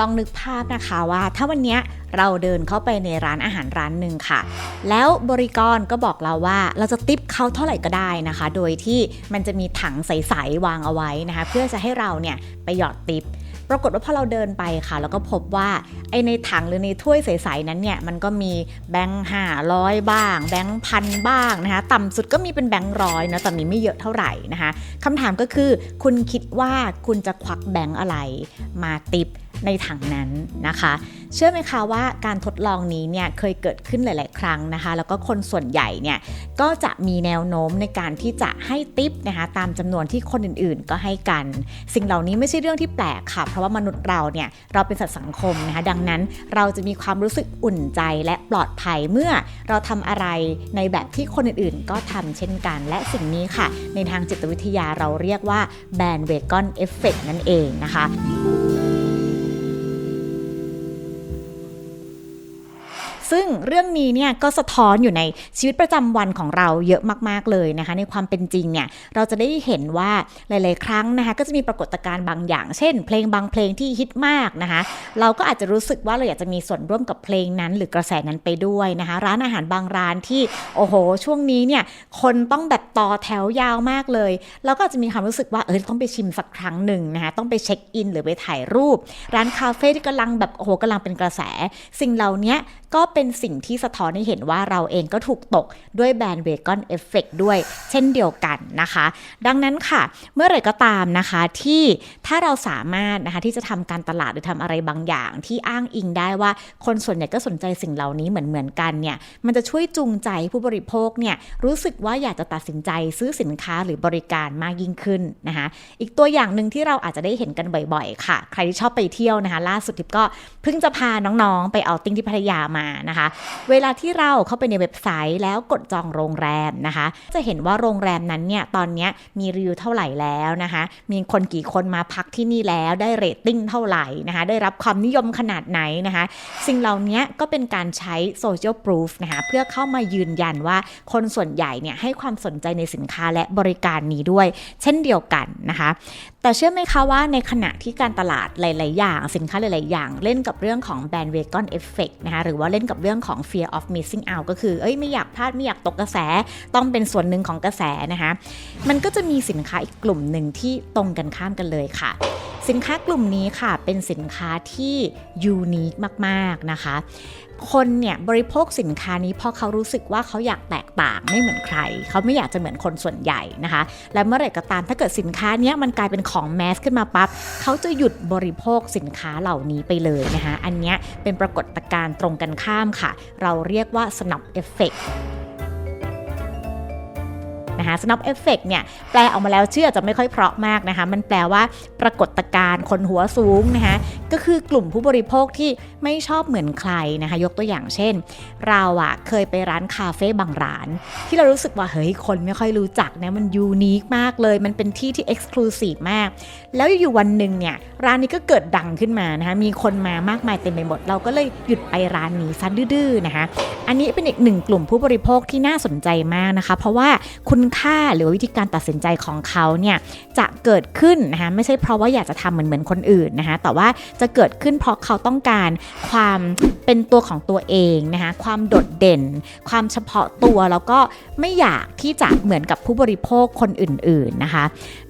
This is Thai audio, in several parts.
ลองนึกภาพนะคะว่า ถ้าวันนี้เราเดินเข้าไปในร้านอาหารร้านหนึ่งค่ะ แล้วบริกรก็บอกเราว่าเราจะติปเขาเท่าไหร่ก็ได้นะคะ โดยที่มันจะมีถังใสๆวางเอาไว้นะคะ เพื่อจะให้เราเนี่ยไปหยอดติปปรากฏว่าพอเราเดินไปค่ะ แล้วก็พบว่าไอในถังหรือในถ้วยใสๆนั้นเนี่ยมันก็มีแบงค์ห้าร้อยบ้าง แบงค์พันบ้างนะคะ ต่ำสุดก็มีเป็นแบงค์ร้อยนะแต่มีไม่เยอะเท่าไหร่นะคะคำถามก็คือ คุณคิดว่าคุณจะควักแบงค์อะไรมาติป ในถังนั้นนะคะ เชื่อไหมคะว่าการทดลองนี้เนี่ยเคยเกิดขึ้นหลาย ๆ ครั้งนะคะ แล้วก็คนส่วนใหญ่เนี่ยก็จะมีแนวโน้มในการที่จะให้ติปนะคะตามจำนวนที่คนอื่น ๆ ก็ให้กัน สิ่งเหล่านี้ไม่ใช่เรื่องที่แปลกค่ะ เพราะว่ามนุษย์เราเนี่ยเราเป็นสัตว์สังคมนะคะดังนั้นเราจะมีความรู้สึกอุ่นใจและปลอดภัยเมื่อเราทำอะไรในแบบที่คนอื่น ๆ ก็ทำเช่นกัน และสิ่งนี้ค่ะ ในทางจิตวิทยาเราเรียกว่าแบนเวกอนเอฟเฟกนั่นเองนะคะ ซึ่งเรื่องนี้เนี่ยก็สะท้อนอยู่ในชีวิตประจำวันของเราเยอะมาก ๆ เลยนะคะ ในความเป็นจริงเนี่ยเราจะได้เห็นว่าหลาย ๆ ครั้งนะคะก็จะมีปรากฏการณ์บางอย่าง เช่น เพลงบางเพลงที่ฮิตมากนะคะ เราก็อาจจะรู้สึกว่าเราอยากจะมีส่วนร่วมกับเพลงนั้น หรือกระแสนั้นไปด้วยนะคะ ร้านอาหารบางร้านที่โอ้โห ช่วงนี้เนี่ยคนต้องแบบต่อแถวยาวมากเลยเราก็อาจจะมีความรู้สึกว่าเออต้องไปชิมสักครั้งหนึ่งนะคะต้องไปเช็คอิน หรือไปถ่ายรูป ร้านคาเฟ่ที่กำลังแบบโอ้โหกำลังเป็นกระแส สิ่งเหล่านี้ ก็เป็นสิ่งที่สะท้อนให้เห็นว่าเราเองก็ถูกตกด้วยแบนด์เวกอนเอฟเฟกด้วยเช่นเดียวกันนะคะ ดังนั้นค่ะ เมื่อไรก็ตามนะคะที่ถ้าเราสามารถนะคะที่จะทำการตลาดหรือทำอะไรบางอย่างที่อ้างอิงได้ว่าคนส่วนใหญ่ก็สนใจสิ่งเหล่านี้เหมือนเหมือนๆกันเนี่ยมันจะช่วยจูงใจผู้บริโภคเนี่ยรู้สึกว่าอยากจะตัดสินใจซื้อสินค้าหรือบริการมากยิ่งขึ้นนะคะอีกตัวอย่างหนึ่งที่เราอาจจะได้เห็นกันบ่อยๆ ค่ะ ใครที่ชอบไปเที่ยวนะคะ ล่าสุดทิพก็เพิ่งจะพาน้องๆ ไปเอาติ้งที่พัทยามานะคะ เวลาที่เราเข้าไปในเว็บไซต์แล้วกดจองโรงแรมนะคะ จะเห็นว่าโรงแรมนั้นเนี่ยตอนนี้มีรีวิวเท่าไหร่แล้วนะคะ มีคนกี่คนมาพักที่นี่แล้วได้เรตติ้งเท่าไหร่นะคะ ได้รับความนิยมขนาดไหนนะคะ สิ่งเหล่านี้ก็เป็นการใช้โซเชียลพ o ูฟนะคะ เพื่อเข้ามายืนยันว่าคนส่วนใหญ่เนี่ยให้ความสนใจในสินค้าและบริการนี้ด้วย เช่นเดียวกันนะคะ แต่เชื่อไหมคะว่าในขณะที่การตลาดหลาย ๆ อย่าง สินค้าหลาย ๆ อย่างเล่นกับเรื่องของ bandwagon effect นะคะหรือว่าเล่นกับเรื่องของ fear of missing out ก็คือ เอ้ยไม่อยากพลาดไม่อยากตกกระแส ต้องเป็นส่วนหนึ่งของกระแสนะคะ มันก็จะมีสินค้าอีกกลุ่มหนึ่งที่ตรงกันข้ามกันเลยค่ะ สินค้ากลุ่มนี้ค่ะเป็นสินค้าที่ยูนิคมากๆนะคะ คนเนี่ยบริโภคสินค้านี้เพราะเขารู้สึกว่าเขาอยากแตกต่างไม่เหมือนใคร เขาไม่อยากจะเหมือนคนส่วนใหญ่นะคะ และเมื่อไหร่ก็ตามถ้าเกิดสินค้านี้มันกลายเป็นของแมสขึ้นมาปั๊บเขาจะหยุดบริโภคสินค้าเหล่านี้ไปเลยนะคะอันนี้เป็นปรากฏการณ์ตรงกันข้ามค่ะ เราเรียกว่า snap effect นะคะ snap effect เนี่ยแปลออกมาแล้วเชื่อจะไม่ค่อยเพราะมากนะคะ มันแปลว่าปรากฏการณ์คนหัวสูงนะคะก็คือกลุ่มผู้บริโภคที่ไม่ชอบเหมือนใครนะคะ ยกตัวอย่างเช่น เราอะเคยไปร้านคาเฟ่บางร้าน ที่เรารู้สึกว่าเฮ้ยคนไม่ค่อยรู้จักนะมันยูนิคมากเลย มันเป็นที่ที่เอ็กซ์คลูซีฟมาก แล้วอยู่วันหนึ่งเนี่ยร้านนี้ก็เกิดดังขึ้นมานะคะมีคนมามากมายเต็มไปหมด เราก็เลยหยุดไปร้านนี้ซะดื้อๆนะคะ อันนี้เป็นอีกหนึ่งกลุ่มผู้บริโภคที่น่าสนใจมากนะคะ เพราะว่าคุณค่าหรือวิธีการตัดสินใจของเขาเนี่ยจะเกิดขึ้นนะคะไม่ใช่เพราะว่าอยากจะทำเหมือนเหมือนคนอื่นนะคะแต่ว่าจะเกิดขึ้นเพราะเขาต้องการความเป็นตัวของตัวเองนะคะความโดดเด่น ความเฉพาะตัวแล้วก็ไม่อยากที่จะเหมือนกับผู้บริโภคคนอื่นๆนะคะ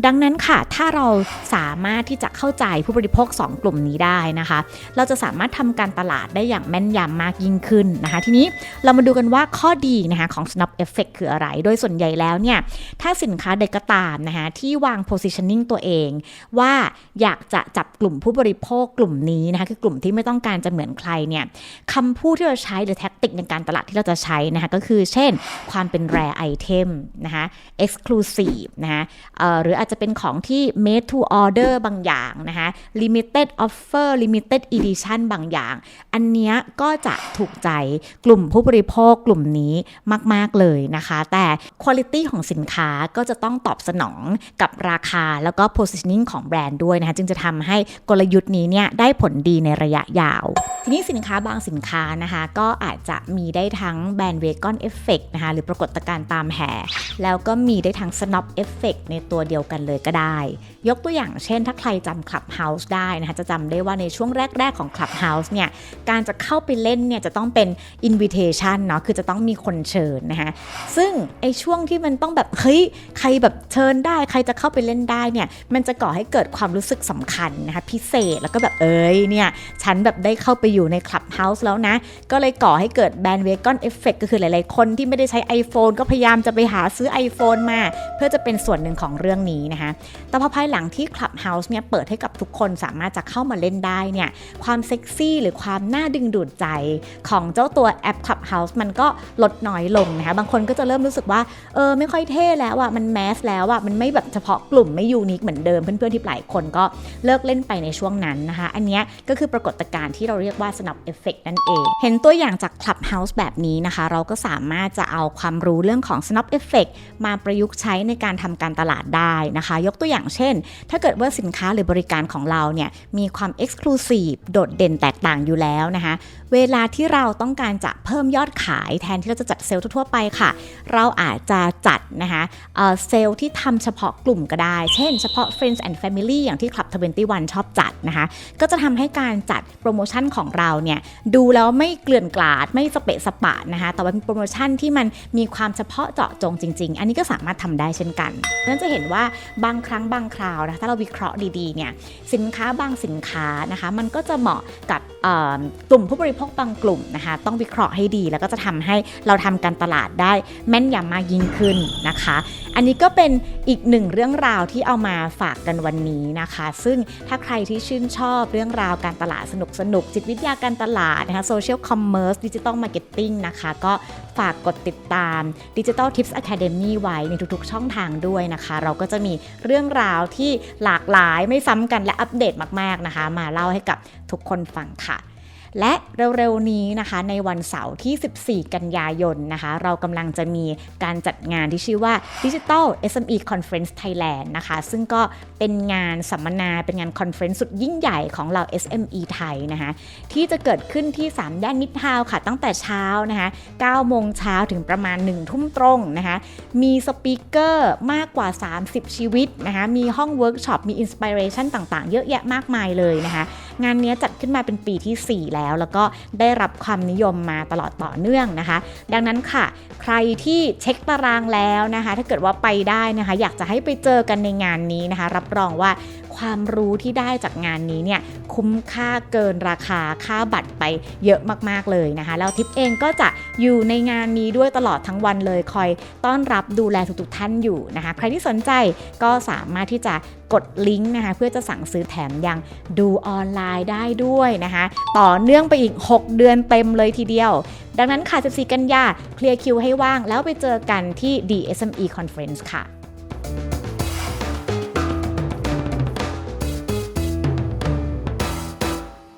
ดังนั้นค่ะถ้าเราสามารถที่จะเข้าใจผู้บริโภค 2 กลุ่มนี้ได้นะคะ เราจะสามารถทำการตลาดได้อย่างแม่นยำมากยิ่งขึ้นนะคะ ทีนี้เรามาดูกันว่าข้อดีนะคะของ snap effect คืออะไร โดยส่วนใหญ่แล้วเนี่ยถ้าสินค้าใดก็ตามนะคะที่วาง positioning ตัวเอง ว่าอยากจะจับกลุ่มผู้บริโภคกลุ่มนี้นะคะคือกลุ่มที่ไม่ต้องการจะเหมือนใครเนี่ยคำพูดที่เราใช้หรือแท็กติกในการตลาดที่เราจะใช้นะคะก็คือเช่นความเป็น rare item นะคะ exclusive นะคะหรืออาจจะเป็นของที่ made to order บางอย่างนะคะ limited offer limited edition บางอย่าง อันเนี้ยก็จะถูกใจกลุ่มผู้บริโภคกลุ่มนี้มาก ๆ เลยนะคะ แต่ quality ของสินค้าก็จะต้องตอบสนองกับราคาแล้วก็ positioning ของแบรนด์ด้วยนะคะจึงจะทำให้กลยุทธ์นี้เนี่ยได้ผลดีในระยะยาว ทีนี้สินค้าบางสินค้านะคะ ก็อาจจะมีได้ทั้งแบนเวกอนเอฟเฟกนะคะหรือปรากฏการณ์ตามแห่ แล้วก็มีได้ทั้งสน o ปเอฟเฟกในตัวเดียวกันเลยก็ได้ ยกตัวอย่างเช่น ถ้าใครจำ Clubhouse ได้นะคะจะจำได้ว่าในช่วงแรก ๆของ Clubhouse เนี่ยการจะเข้าไปเล่นเนี่ยจะต้องเป็น invitation เนาะคือจะต้องมีคนเชิญนะคะซึ่งไอช่วงที่มันต้องแบบเฮ้ยใครแบบเชิญได้ ใครจะเข้าไปเล่นได้เนี่ยมันจะก่อให้เกิดความรู้สึกสำคัญนะคะพิเศษแล้วก็แบบเอ้ยเนี่ยฉันแบบได้เข้าไปอยู่ใน Clubhouse แล้วนะ ก็เลยก่อให้เกิดแบนเวกอนเอฟเฟกก็คือหลายๆ คนที่ไม่ได้ใช้ iPhone ก็พยายามจะไปหาซื้อ iPhone มา เพื่อจะเป็นส่วนหนึ่งของเรื่องนี้นะคะแต่พอภายหลังที่ Clubhouse เนี่ยเปิดให้กับทุกคนสามารถจะเข้ามาเล่นได้เนี่ยความเซ็กซี่หรือความน่าดึงดูดใจของเจ้าตัวแอป Clubhouse มันก็ลดน้อยลงนะคะบางคนก็จะเริ่มรู้สึกว่าเออไม่ค่อยเท่แล้วอะมันแมสแล้วอะมันไม่แบบเฉพาะกลุ่มไม่ยูนิคเหมือนเดิมเพื่อนๆที่หลายคนก็เลิกเล่นไปในช่วงนั้นนะคะอันนี้ก็คือปรากฏการณ์ที่เราเรียกว่า snap effect นั่นเอง เห็นตัวอย่างจาก Clubhouse แบบนี้นะคะ เราก็สามารถจะเอาความรู้เรื่องของ snap effect มาประยุกต์ใช้ในการทำการตลาดได้นะคะ ยกตัวอย่างเช่น ถ้าเกิดว่าสินค้าหรือบริการของเราเนี่ยมีความ exclusive โดดเด่นแตกต่างอยู่แล้วนะคะ เวลาที่เราต้องการจะเพิ่มยอดขายแทนที่เราจะจัดเซลล์ทั่วไปค่ะ เราอาจจะจัดนะคะเอ่อเซลล์ที่ทำเฉพาะกลุ่มก็ได้ เช่นเฉพาะ Friends and Family อย่างที่ Club 21 ชอบจัดนะคะก็จะทำให้การจัดโปรโมชั่นของเราเนี่ยดูแล้วไม่เกลื่อนกลาดไม่สเปะสปะนะคะแต่ว่าเป็นโปรโมชั่นที่มันมีความเฉพาะเจาะจงจริง ๆ อันนี้ก็สามารถทำได้เช่นกันนั่นจะเห็นว่าบางครั้งบางคราวนะคะถ้าเราวิเคราะห์ดีๆเนี่ยสินค้าบางสินค้านะคะมันก็จะเหมาะกับกลุ่มผู้บริโภคบางกลุ่มนะคะต้องวิเคราะห์ให้ดี แล้วก็จะทำให้เราทำการตลาดได้แม่นยำมากยิ่งขึ้นนะคะ อันนี้ก็เป็นอีกหนึ่งเรื่องราวที่เอามาฝากกันวันนี้นะคะ ซึ่งถ้าใครที่ชื่นชอบเรื่องราวการตลาดสนุกสนุกๆจิตวิทยาการตลาดนะคะโซเชียลคอมเมอร์สดิจิตอลมาร์เก็ตติ้งนะคะก็ฝากกดติดตาม Digital Tips Academy ไว้ในทุกๆ ช่องทางด้วยนะคะ เราก็จะมีเรื่องราวที่หลากหลายไม่ซ้ำกันและอัปเดตมากๆนะคะ มาเล่าให้กับทุกคนฟังค่ะ และเร็วๆนี้นะคะ ในวันเสาร์ที่ 14 กันยายนนะคะ เรากำลังจะมีการจัดงานที่ชื่อว่า Digital SME Conference Thailand นะคะ ซึ่งก็เป็นงานสัมมนาเป็นงานคอนเฟรนซ์สุดยิ่งใหญ่ของเรา SME ไทยนะคะที่จะเกิดขึ้นที่ 3 ย่านมิตรทาวค่ะ ตั้งแต่เช้านะคะ9โมงเช้าถึงประมาณ 1 ทุ่มตรงนะคะมีสปีกเกอร์มากกว่า 30 ชีวิตนะคะมีห้องเวิร์กช็อปมีอินสปิเรชันต่างๆ เยอะแยะมากมายเลยนะคะงานนี้จัดขึ้นมาเป็นปีที่ 4 แล้วแล้ว แล้วก็ได้รับความนิยมมาตลอดต่อเนื่องนะคะ ดังนั้นค่ะ ใครที่เช็คตารางแล้วนะคะ ถ้าเกิดว่าไปได้นะคะ อยากจะให้ไปเจอกันในงานนี้นะคะ รับรองว่า ความรู้ที่ได้จากงานนี้เนี่ยคุ้มค่าเกินราคาค่าบัตรไปเยอะมากๆเลยนะคะ แล้วทิปเองก็จะอยู่ในงานนี้ด้วยตลอดทั้งวันเลยคอยต้อนรับดูแลทุกๆท่านอยู่นะคะ ใครที่สนใจก็สามารถที่จะกดลิงก์นะคะเพื่อจะสั่งซื้อแถมยังดูออนไลน์ได้ด้วยนะคะ ต่อเนื่องไปอีก 6 เดือนเต็มเลยทีเดียว ดังนั้นค่ะ 14 กันยาเคลียร์คิวให้ว่างแล้วไปเจอกันที่ DSME Conference ค่ะ